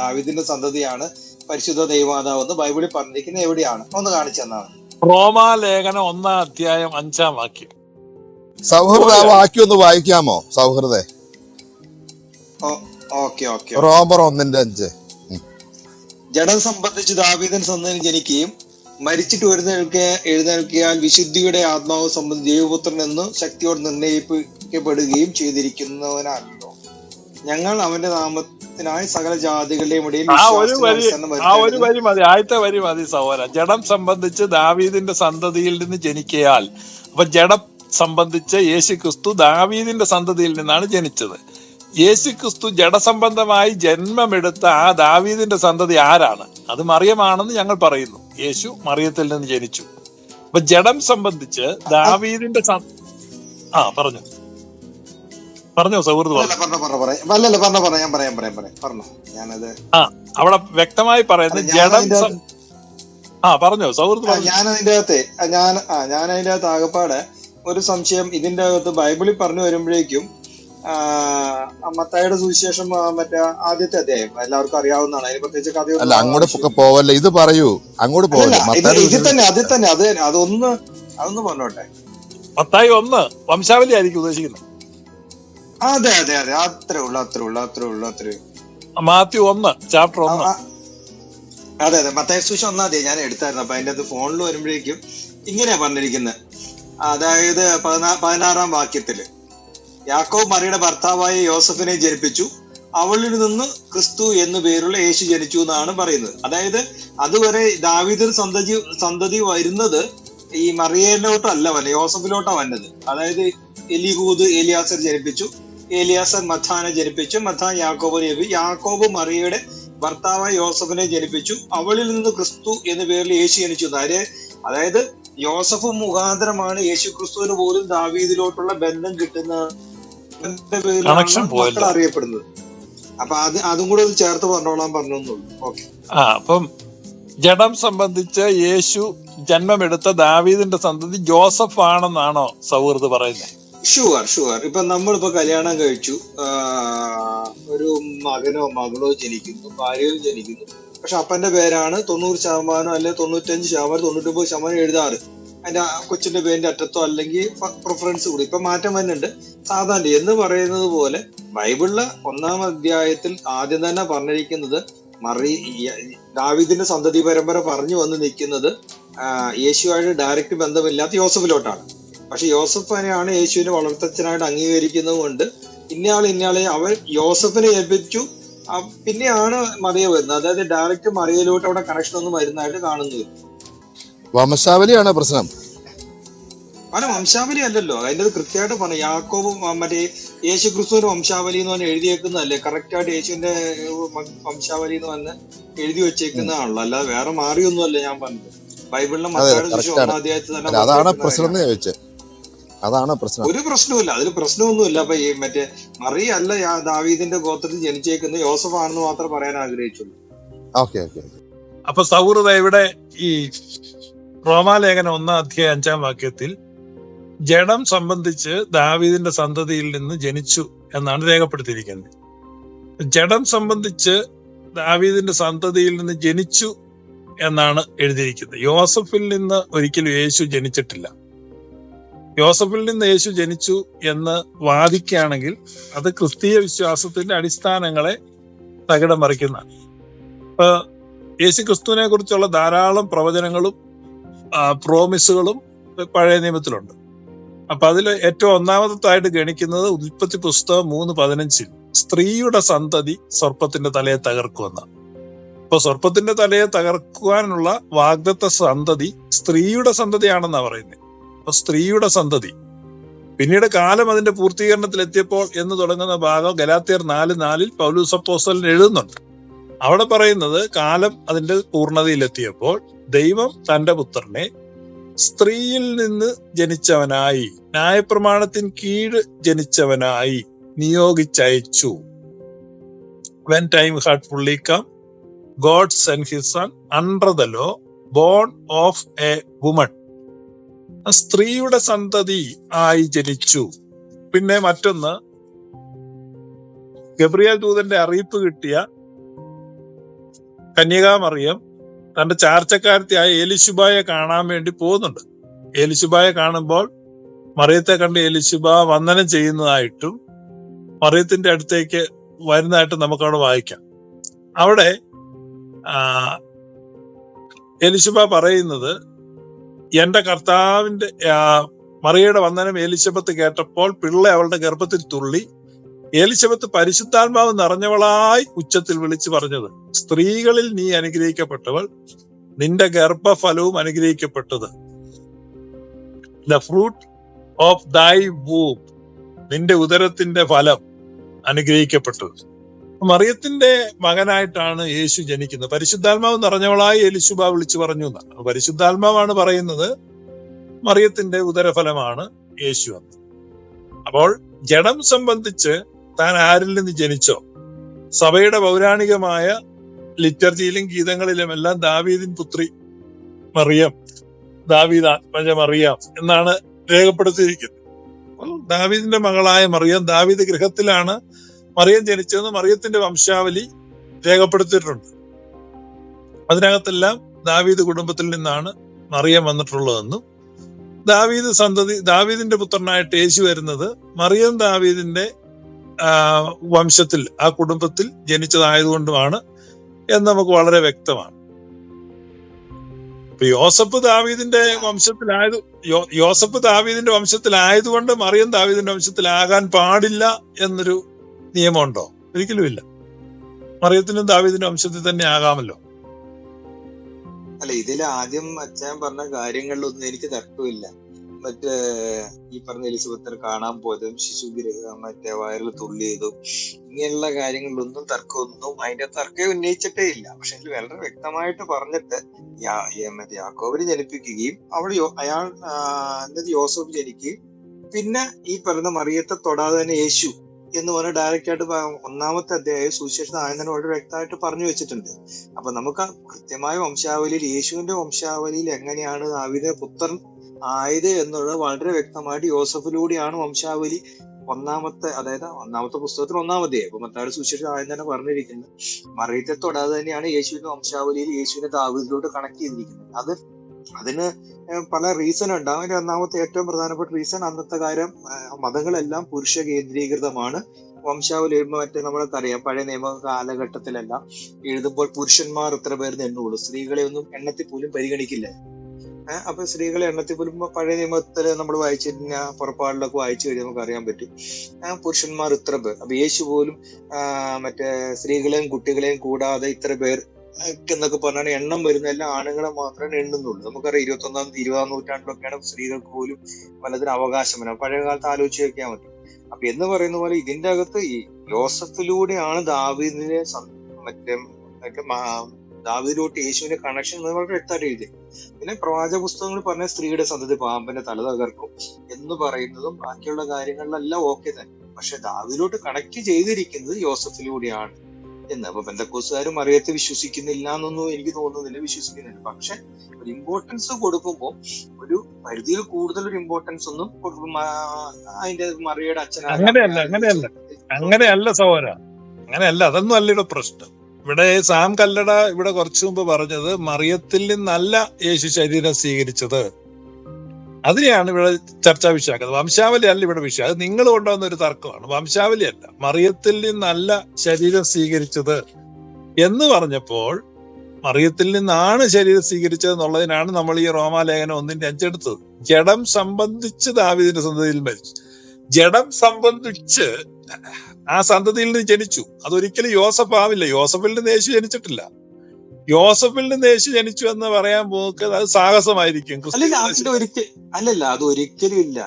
ദാവിദിന്റെ സന്തതിയാണ് പരിശുദ്ധ ദൈവമാതാവ് എന്ന് ബൈബിളിൽ പറഞ്ഞിരിക്കുന്നത് എവിടെയാണ്? ഒന്ന് കാണിച്ചു തന്നാണ് റോമാലേഖനം ഒന്നാം അധ്യായം അഞ്ചാം വാക്യം. സൗഹൃദ വാക്യം ഒന്ന് വായിക്കാമോ? സൗഹൃദ. ഓക്കെ ഓക്കെ റോമർ ഒന്നിന്റെ അഞ്ച്. ജഡം സംബന്ധിച്ച് ദാവീദൻ സന്തതി ജനിക്കുകയും മരിച്ചിട്ട് എഴുന്നേൽക്കുക എഴുന്നേൽക്കിയാൽ വിശുദ്ധിയുടെ ആത്മാവ് സംബന്ധിച്ച് ദൈവപുത്രൻ എന്ന് ശക്തിയോട് നിർണയിക്കപ്പെടുകയും ചെയ്തിരിക്കുന്നവനാണല്ലോ. ഞങ്ങൾ അവന്റെ നാമത്തിനായി സകല ജാതികളുടെയും ഇടയിൽ ആ ഒരു വരി ആ ഒരു വരി മതി ആദ്യത്തെ വരി മതി സഹോദര ജഡം സംബന്ധിച്ച് ദാവീദിന്റെ സന്തതിയിൽ നിന്ന് ജനിക്കയാൽ അപ്പൊ ജഡം സംബന്ധിച്ച് യേശു ക്രിസ്തു ദാവീദിന്റെ സന്തതിയിൽ നിന്നാണ് ജനിച്ചത്. യേശു ക്രിസ്തു ജഡസംബന്ധമായി ജന്മമെടുത്ത ആ ദാവീദിന്റെ സന്തതി ആരാണ്? അത് മറിയമാണെന്ന് ഞങ്ങൾ പറയുന്നു. യേശു മറിയത്തിൽ നിന്ന് ജനിച്ചു. അപ്പൊ ജഡം സംബന്ധിച്ച് ദാവീദിന്റെ ആ പറഞ്ഞു. പറഞ്ഞോ സൗഹൃദ് അല്ലല്ല പറഞ്ഞ. പറഞ്ഞ ഞാൻ പറയാം. പറയാം പറയാം പറഞ്ഞു. ഞാനത് ആ അവിടെ വ്യക്തമായി പറയുന്നത് ജഡം ആ പറഞ്ഞോ സൗഹൃദ് പറഞ്ഞു. ഞാൻ അതിന്റെ അകത്തെ ഞാൻ ആ ഞാൻ അതിന്റെ അകത്ത് ആകപ്പാടെ ഒരു സംശയം ഇതിന്റെ അകത്ത് ബൈബിളിൽ പറഞ്ഞു വരുമ്പോഴേക്കും ആ സുവിശേഷം മറ്റേ ആദ്യത്തെ അധ്യായം എല്ലാവർക്കും അറിയാവുന്നതാണ്. അതിന് പ്രത്യേകിച്ച് അല്ല കഥയൊന്നും അങ്ങോട്ട്. പോവല്ലേ? ഇത് പറയൂ. അങ്ങോട്ട് പോവല്ലേ? ഇതിൽ തന്നെ അതിൽ തന്നെ അത് തന്നെ അതൊന്ന് അതൊന്ന് പറഞ്ഞോട്ടെ. മത്തായി ഒന്ന് വംശാവലി ആയിരിക്കും ഉദ്ദേശിക്കുന്നത്. അതെ അതെ അതെ. അത്രേ ഉള്ളു അത്രേ ഉള്ളു അത്രേ ഉള്ളു അത്രേ മാത്യു ഒന്ന് ചാപ്റ്റർ ഒന്ന്. അതെ അതെ. മത്തായ ഒന്നാ ഒന്നാം തീയതി ഞാൻ എടുത്തായിരുന്നു. അപ്പൊ അതിന്റെ അത് ഫോണിൽ വരുമ്പോഴേക്കും ഇങ്ങനെയാ പറഞ്ഞിരിക്കുന്നത് അതായത് പതിനാ പതിനാറാം വാക്യത്തിൽ യാക്കോബ് മറിയുടെ ഭർത്താവായ യോസഫിനെ ജനിപ്പിച്ചു. അവളിൽ നിന്ന് ക്രിസ്തു എന്നു പേരുള്ള യേശു ജനിച്ചു എന്നാണ് പറയുന്നത്. അതായത് അതുവരെ ദാവീദിന് സന്തതി സന്തതി വരുന്നത് ഈ മറിയയിലോട്ടല്ല വന്നത് യോസഫിലോട്ടാ വന്നത്. അതായത് എലിഹൂദ് എലിയാസർ ജനിപ്പിച്ചു. ഏലിയാസർ മത്താനെ ജനിപ്പിച്ചു. മത്താൻ യാക്കോബിനെ ജനിപ്പിച്ചു. യാക്കോബ് മറിയയുടെ ഭർത്താവായ യോസഫിനെ ജനിപ്പിച്ചു. അവളിൽ നിന്ന് ക്രിസ്തു എന്ന പേരിൽ യേശു ജനിച്ചു. അതായത് അതായത് യോസഫ് മുഖാന്തരമാണ് യേശു ക്രിസ്തുവിന് പോലും ദാവീദിലോട്ടുള്ള ബന്ധം കിട്ടുന്ന. മക്കൾ അറിയപ്പെടുന്നത്. അപ്പൊ അത് അതും കൂടെ ഒന്ന് ചേർത്ത് പറഞ്ഞോളാൻ പറഞ്ഞു ഓക്കെ. ആ അപ്പം ജഡം സംബന്ധിച്ച് യേശു ജന്മമെടുത്ത ദാവീദിന്റെ സന്തതി ജോസഫ് ആണെന്നാണോ സൗഹൃദ് പറയുന്നത് ഷുവർ ഷുവർ ഇപ്പൊ നമ്മളിപ്പോ കല്യാണം കഴിച്ചു. ഒരു മകനോ മകളോ ജനിക്കുന്നു. ഭാര്യയോ ജനിക്കുന്നു. പക്ഷെ അപ്പന്റെ പേരാണ് തൊണ്ണൂറ് ശതമാനം അല്ലെ തൊണ്ണൂറ്റഞ്ച് ശതമാനം തൊണ്ണൂറ്റൊമ്പത് ശതമാനം എഴുതാറ്. അതിന്റെ കൊച്ചിന്റെ പേരിന്റെ അറ്റത്തോ അല്ലെങ്കിൽ പ്രിഫറൻസ് കൂടി. ഇപ്പൊ മാറ്റം വരുന്നുണ്ട്. സാധാരണ എന്ന് പറയുന്നത് പോലെ ബൈബിളിലെ ഒന്നാം അധ്യായത്തിൽ ആദ്യം തന്നെ പറഞ്ഞിരിക്കുന്നത് മറി ദാവിദിന്റെ സന്തതി പരമ്പര പറഞ്ഞു വന്ന് നിൽക്കുന്നത് യേശുവായിട്ട് ഡയറക്റ്റ് ബന്ധമില്ലാത്ത യോസഫിലോട്ടാണ്. പക്ഷെ യോസഫിനെയാണ് യേശുവിനെ വളർത്തച്ഛനായിട്ട് അംഗീകരിക്കുന്നത് കൊണ്ട് ഇന്നയാൾ ഇന്നയാളെ അവൻ യോസഫിനെ ഏൽപ്പിച്ചു. പിന്നെയാണ് മറിയ വരുന്നത്. അതായത് ഡയറക്റ്റ് മറിയയിലോട്ട് അവിടെ കണക്ഷൻ ഒന്നും വരുന്നതായിട്ട് കാണുന്നു വംശാവലിയാണ് പ്രശ്നം? അല്ല വംശാവലി അല്ലല്ലോ. അതിന്റെ അത് കൃത്യമായിട്ട് പറഞ്ഞു. യാക്കോബും മറ്റേ യേശു ക്രിസ്തുവിന്റെ വംശാവലി എന്ന് പറഞ്ഞ് എഴുതിയേക്കുന്നതല്ലേ കറക്റ്റ് ആയിട്ട് യേശുവിന്റെ വംശാവലി എന്ന് പറഞ്ഞ് എഴുതി വെച്ചേക്കുന്നതാണല്ലോ. അല്ലാതെ വേറെ മാറിയൊന്നും അല്ല ഞാൻ പറഞ്ഞത്. ബൈബിളിലെ തന്നെ അതാണ് പ്രശ്നം ചോദിച്ചത്. അതാണ് പ്രശ്നം. ഒരു പ്രശ്നമില്ല അതിൽ പ്രശ്നമൊന്നുമില്ല. അപ്പൊ ഈ മറ്റേ മറിയ അല്ല ദാവീദിന്റെ ഗോത്രത്തിൽ ജനിച്ചേക്കുന്ന യോസഫ് ആണെന്ന് മാത്രം പറയാൻ ആഗ്രഹിച്ചുള്ളൂ. ഓക്കെ ഓക്കെ അപ്പൊ സൗഹൃദ ഇവിടെ ഈ റോമാലേഖനം ഒന്നാം അധ്യായ അഞ്ചാം വാക്യത്തിൽ ജഡം സംബന്ധിച്ച് ദാവീദിന്റെ സന്തതിയിൽ നിന്ന് ജനിച്ചു എന്നാണ് രേഖപ്പെടുത്തിയിരിക്കുന്നത്. ജഡം സംബന്ധിച്ച് ദാവീദിന്റെ സന്തതിയിൽ നിന്ന് ജനിച്ചു എന്നാണ് എഴുതിയിരിക്കുന്നത്. യോസഫിൽ നിന്ന് ഒരിക്കലും യേശു ജനിച്ചിട്ടില്ല. യോസഫിൽ നിന്ന് യേശു ജനിച്ചു എന്ന് വാദിക്കുകയാണെങ്കിൽ അത് ക്രിസ്തീയ വിശ്വാസത്തിന്റെ അടിസ്ഥാനങ്ങളെ തകിടം മറിക്കുന്നതാണ് ഇപ്പൊ യേശു ക്രിസ്തുവിനെ കുറിച്ചുള്ള ധാരാളം പ്രവചനങ്ങളും പ്രോമിസുകളും പഴയ നിയമത്തിലുണ്ട്. അപ്പൊ അതിൽ ഏറ്റവും ഒന്നാമതായിട്ട് ഗണിക്കുന്നത് ഉൽപ്പത്തി പുസ്തകം മൂന്ന് പതിനഞ്ചിൽ സ്ത്രീയുടെ സന്തതി സർപ്പത്തിന്റെ തലയെ തകർക്കുമെന്ന് അപ്പൊ സർപ്പത്തിന്റെ തലയെ തകർക്കുവാനുള്ള വാഗ്ദത്ത സന്തതി സ്ത്രീയുടെ സന്തതിയാണെന്നാണ് പറയുന്നത്. അപ്പൊ സ്ത്രീയുടെ സന്തതി. പിന്നീട് കാലം അതിന്റെ പൂർത്തീകരണത്തിൽ എത്തിയപ്പോൾ എന്ന് തുടങ്ങുന്ന ഭാഗം ഗലാത്തിയർ നാല് നാലിൽ പൗലൂസ് എഴുതുന്നുണ്ട്. അവിടെ പറയുന്നത് കാലം അതിന്റെ പൂർണതയിലെത്തിയപ്പോൾ ദൈവം തന്റെ പുത്രനെ സ്ത്രീയിൽ നിന്ന് ജനിച്ചവനായി ന്യായപ്രമാണത്തിന് കീഴ് ജനിച്ചവനായി നിയോഗിച്ചയച്ചു. When time had fully come God sent his son under the law born of a woman സ്ത്രീയുടെ സന്തതി ആയി ജനിച്ചു. പിന്നെ മറ്റൊന്ന് ഗബ്രിയേൽ ദൂതന്റെ അറിയിപ്പ് കിട്ടിയ കന്യകാമറിയം തന്റെ ചാർച്ചക്കാരത്തിയായ എലിശുബായെ കാണാൻ വേണ്ടി പോകുന്നുണ്ട്. എലിശുബായെ കാണുമ്പോൾ മറിയത്തെ കണ്ട് എലിശുബ വന്ദനം ചെയ്യുന്നതായിട്ടും മറിയത്തിന്റെ അടുത്തേക്ക് വരുന്നതായിട്ട് നമുക്കവിടെ വായിക്കാം. അവിടെ എലിശുബ പറയുന്നത് എന്റെ കർത്താവിന്റെ മറിയയുടെ വന്ദനം എലിശബത്ത് കേട്ടപ്പോൾ പിള്ള അവളുടെ ഗർഭത്തിൽ തുള്ളി. എലിശബത്ത് പരിശുദ്ധാത്മാവ് നിറഞ്ഞവളായി ഉച്ചത്തിൽ വിളിച്ചു പറഞ്ഞത് സ്ത്രീകളിൽ നീ അനുഗ്രഹിക്കപ്പെട്ടവൾ നിന്റെ ഗർഭഫലവും അനുഗ്രഹിക്കപ്പെട്ടത്. The fruit of thy womb നിന്റെ ഉദരത്തിന്റെ ഫലം അനുഗ്രഹിക്കപ്പെട്ടത് മറിയത്തിന്റെ മകനായിട്ടാണ് യേശു ജനിക്കുന്നത്. പരിശുദ്ധാത്മാവ് നിറഞ്ഞവളായി എലിശുബ വിളിച്ചു പറഞ്ഞു എന്നാണ്. പരിശുദ്ധാത്മാവാണ് പറയുന്നത് മറിയത്തിന്റെ ഉദരഫലമാണ് യേശു എന്ന്. അപ്പോൾ ജഡം സംബന്ധിച്ച് താൻ ആരിൽ നിന്ന് ജനിച്ചോ? സഭയുടെ പൗരാണികമായ ലിറ്റർജിയിലും ഗീതങ്ങളിലും എല്ലാം ദാവീദിൻ പുത്രി മറിയം ദാവീദ് ആത്മജ മറിയാം എന്നാണ് രേഖപ്പെടുത്തിയിരിക്കുന്നത്. അപ്പോൾ ദാവീദിന്റെ മകളായ മറിയം ദാവീദ് ഗൃഹത്തിലാണ് മറിയം ജനിച്ചതെന്ന് മറിയത്തിന്റെ വംശാവലി രേഖപ്പെടുത്തിയിട്ടുണ്ട്. അതിനകത്തെല്ലാം ദാവീദ് കുടുംബത്തിൽ നിന്നാണ് മറിയം വന്നിട്ടുള്ളതെന്നും ദാവീദ് സന്തതി ദാവീദിന്റെ പുത്രനായിട്ട് യേശു വരുന്നത് മറിയം ദാവീദിന്റെ വംശത്തിൽ ആ കുടുംബത്തിൽ ജനിച്ചതായതുകൊണ്ടുമാണ് എന്ന് നമുക്ക് വളരെ വ്യക്തമാണ്. ഇപ്പൊ യോസഫ് ദാവീദിന്റെ വംശത്തിലായത് യോസഫ് ദാവീദിന്റെ വംശത്തിലായതുകൊണ്ട് മറിയം ദാവീദിന്റെ വംശത്തിലാകാൻ പാടില്ല എന്നൊരു നിയമമുണ്ടോ? ഒരിക്കലുമില്ല മറിയത്തിനും ദാവീദിനും വംശത്തിൽ തന്നെ ആകാമല്ലോ. അല്ല ഇതിൽ ആദ്യം അച്ഛൻ പറഞ്ഞ കാര്യങ്ങളിലൊന്നും എനിക്ക് തർക്കമില്ല. മറ്റേ ഈ പറഞ്ഞ എലിസബത്തിനെ കാണാൻ പോയതും ശിശു ഗൃഹ മറ്റേ വയറിൽ തുള്ളിയതും ഇങ്ങനെയുള്ള കാര്യങ്ങളിലൊന്നും തർക്കമൊന്നും അതിന്റെ തർക്കം ഉന്നയിച്ചിട്ടേ ഇല്ല. പക്ഷെ ഇതിൽ വളരെ വ്യക്തമായിട്ട് പറഞ്ഞിട്ട് മറ്റേ യാക്കോബിനെ ജനിപ്പിക്കുകയും അവിടെ അയാൾ എന്നിട്ട് യോസഫ് ജനിക്കുകയും പിന്നെ ഈ പറഞ്ഞ മറിയത്തെ തൊടാതെ തന്നെ യേശു എന്ന് പറഞ്ഞ ഡയറക്റ്റ് ആയിട്ട് ഒന്നാമത്തെ അധ്യായം സുവിശേഷൻ ആദ്യം തന്നെ വളരെ വ്യക്തമായിട്ട് പറഞ്ഞു വെച്ചിട്ടുണ്ട്. അപ്പൊ നമുക്ക് കൃത്യമായ വംശാവലിയിൽ യേശുവിന്റെ വംശാവലിയിൽ എങ്ങനെയാണ് ദാവീദിന്റെ പുത്രൻ ആയത് എന്നുള്ളത് വളരെ വ്യക്തമായിട്ട് യോസഫിലൂടെയാണ് വംശാവലി ഒന്നാമത്തെ അതായത് ഒന്നാമത്തെ പുസ്തകത്തിൽ ഒന്നാമതേ അപ്പൊ മത്താട് സുശേഷം ആദ്യം തന്നെ പറഞ്ഞിരിക്കുന്നത് മറിയത്തെ തൊടാതെ തന്നെയാണ് യേശുവിന്റെ വംശാവലിയിൽ യേശുവിനെ ദാവിദിലോട്ട് കണക്ട് ചെയ്തിരിക്കുന്നത്. അത് അതിന് പല റീസൺ ഉണ്ട് അതിന്റെ ഒന്നാമത്തെ ഏറ്റവും പ്രധാനപ്പെട്ട റീസൺ അന്നത്തെ കാര്യം മതങ്ങളെല്ലാം പുരുഷ കേന്ദ്രീകൃതമാണ്. വംശാവലി എഴുതുമ്പോൾ മറ്റേ നമ്മൾക്ക് അറിയാം പഴയ നിയമ കാലഘട്ടത്തിലെല്ലാം എഴുതുമ്പോൾ പുരുഷന്മാർ ഇത്ര പേർന്ന് എണ്ണുള്ളൂ. സ്ത്രീകളെ ഒന്നും എണ്ണത്തിൽ പോലും പരിഗണിക്കില്ല. അപ്പൊ സ്ത്രീകളെ എണ്ണത്തിൽ പോലും പഴയ നിയമത്തിൽ നമ്മൾ വായിച്ചിരുന്ന പുറപ്പാടിലൊക്കെ വായിച്ചു കഴിഞ്ഞാൽ നമുക്ക് അറിയാൻ പറ്റും. പുരുഷന്മാർ ഇത്ര പേർ അപ്പൊ യേശു പോലും മറ്റേ സ്ത്രീകളെയും കുട്ടികളെയും കൂടാതെ ഇത്ര പേർ എന്നൊക്കെ പറഞ്ഞാൽ എണ്ണം വരുന്ന എല്ലാ ആണുങ്ങളെ മാത്രമേ എണ്ണുന്നുള്ളൂ. നമുക്കറിയാം ഇരുപത്തി ഒന്നാം ഇരുപതാം നൂറ്റാണ്ടിലൊക്കെയാണ് സ്ത്രീകൾക്ക് പോലും പലതിനും അവകാശം വരാം പഴയ കാലത്ത് ആലോചിച്ച് വെക്കാൻ പറ്റും അപ്പൊ എന്ന് പറയുന്ന പോലെ ഇതിന്റെ അകത്ത് ഈ ജോസഫിലൂടെയാണ് ദാവീദിനെ മറ്റേ മറ്റേ ദാവീദിലോട്ട് യേശുവിന്റെ കണക്ഷൻ വളരെ വ്യക്തമായിട്ട് എഴുതി. പിന്നെ പ്രവാചക പുസ്തകങ്ങൾ പറഞ്ഞ സ്ത്രീയുടെ സന്തതി പാമ്പന്റെ തല തകർക്കും എന്ന് പറയുന്നതും ബാക്കിയുള്ള കാര്യങ്ങളിലെല്ലാം ഓക്കെ തന്നെ. പക്ഷെ ദാവീദിലോട്ട് കണക്ട് ചെയ്തിരിക്കുന്നത് യോസഫിലൂടെയാണ് എന്ന്. അപ്പൊ ബന്ധക്കോസുകാരും അറിയത്തെ വിശ്വസിക്കുന്നില്ല എന്നൊന്നും എനിക്ക് തോന്നുന്നില്ല വിശ്വസിക്കുന്നില്ല. പക്ഷെ ഒരു ഇമ്പോർട്ടൻസ് കൊടുക്കുമ്പോൾ ഒരു പരിധിയിൽ കൂടുതൽ ഒരു ഇമ്പോർട്ടൻസ് ഒന്നും അതിന്റെ മറിയുടെ അച്ഛൻ അങ്ങനെയല്ല, അങ്ങനെയല്ല. അങ്ങനെയല്ല സഹോദര അങ്ങനെയല്ല അതൊന്നും അല്ല ഇവിടെ പ്രശ്നം. ഇവിടെ സാം കല്ലട ഇവിടെ കുറച്ചു മുമ്പ് പറഞ്ഞത് മറിയത്തിൽ നിന്നല്ല യേശു ശരീരം സ്വീകരിച്ചത്. അതിനെയാണ് ഇവിടെ ചർച്ചാ വിഷയമാക്കുന്നത് വംശാവലി അല്ല ഇവിടെ വിഷയം. അത് നിങ്ങൾ കൊണ്ടുവന്ന ഒരു തർക്കമാണ്. വംശാവലി അല്ല മറിയത്തിൽ നിന്നല്ല ശരീരം സ്വീകരിച്ചത് എന്ന് പറഞ്ഞപ്പോൾ മറിയത്തിൽ നിന്നാണ് ശരീരം സ്വീകരിച്ചത് എന്നുള്ളതിനാണ് നമ്മൾ ഈ റോമാലേഖനം ഒന്നിന്റെ അഞ്ചെടുത്തത് ജഡം സംബന്ധിച്ച് ദാവിദിന്റെ സന്തതിയിൽ മരിച്ചു. ജഡം സംബന്ധിച്ച് ആ സന്തതിയിൽ നിന്ന് ജനിച്ചു. അതൊരിക്കലും യോസഫ് ആവില്ല. യോസഫിൽ നിന്ന് യേശു ജനിച്ചിട്ടില്ല. യോസഫിൽ നിന്ന് യേശു ജനിച്ചു എന്ന് പറയാൻ പോക്ക് അത് സാഹസമായിരിക്കും. അല്ലല്ല അതിന്റെ ഒരിക്കൽ അല്ലല്ല അത് ഒരിക്കലും ഇല്ല.